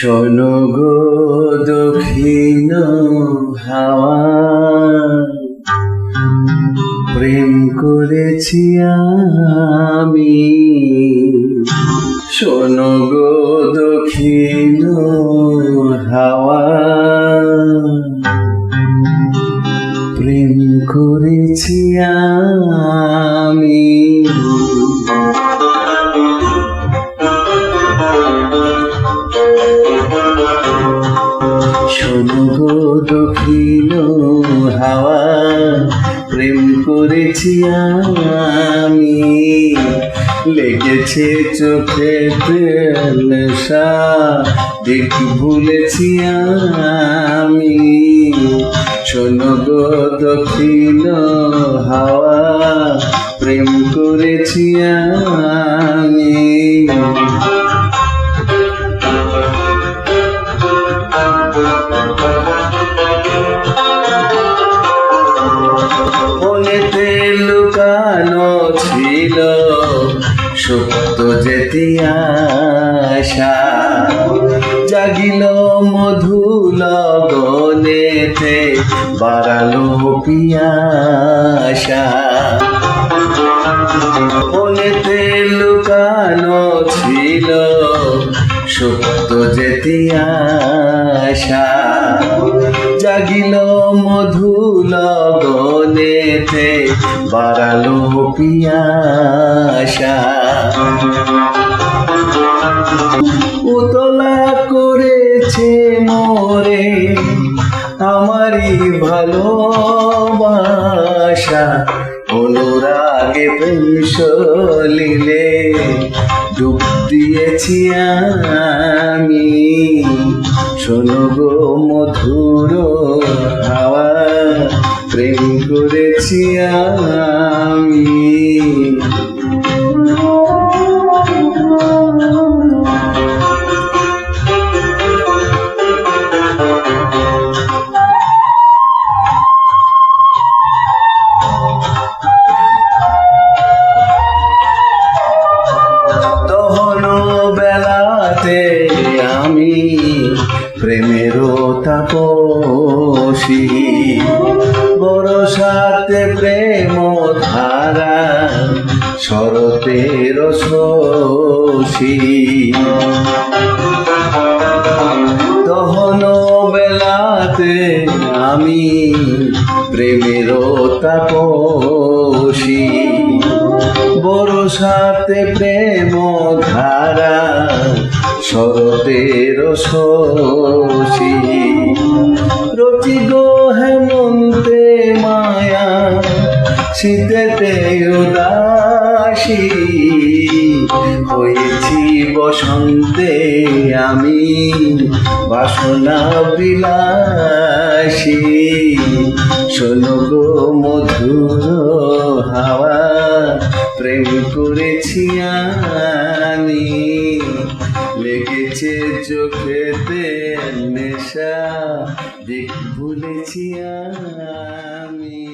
শোনো গো দক্ষিণ হাওয়া। প্রেম করেছি আমি। শোনো গো দক্ষিণ হাওয়া। প্রেম করেছি আমি দক্ষিণ হাওয়া, প্রেম করেছি আমি। লেগেছে চোখে দিক ভুলেছি আমি। শোনো গো দক্ষিণ হাওয়া, প্রেম করেছি আমি। মনেতে যেতি আশা জাগিল মধু লগনেতে বাড়ালো পিয়াসা মনেতে লুকানো ছিল সত্য যেতি আশা। জাগিল মধু লগনেতে বাড়ালো পিয়াসা। উতলা করেছে মোরে আমারই ভালোবাসা। অনুরাগে পেশলিলে ডুব দিয়েছি আমি। শোনো গো মধুর হাওয়া প্রেম করেছি আমি। বেলাতে প্রেমেরও তাপসী। বরসাতে প্রেম ধারা শরতের শশী। তহন বেলাতে আমি প্রেমেরও তাপসী। বরসাতে প্রেম ধারা শরতের শশী। রচি গো হেমন্তে মায়া, শীতেতে উদাসী। হয়েছি বসন্তে আমি, বাসনা বিলাসী। শোনো গো মধুর হাওয়া, প্রেম করেছি আমি। চোখেতে নেশা দেখ ভুলেছি আমি।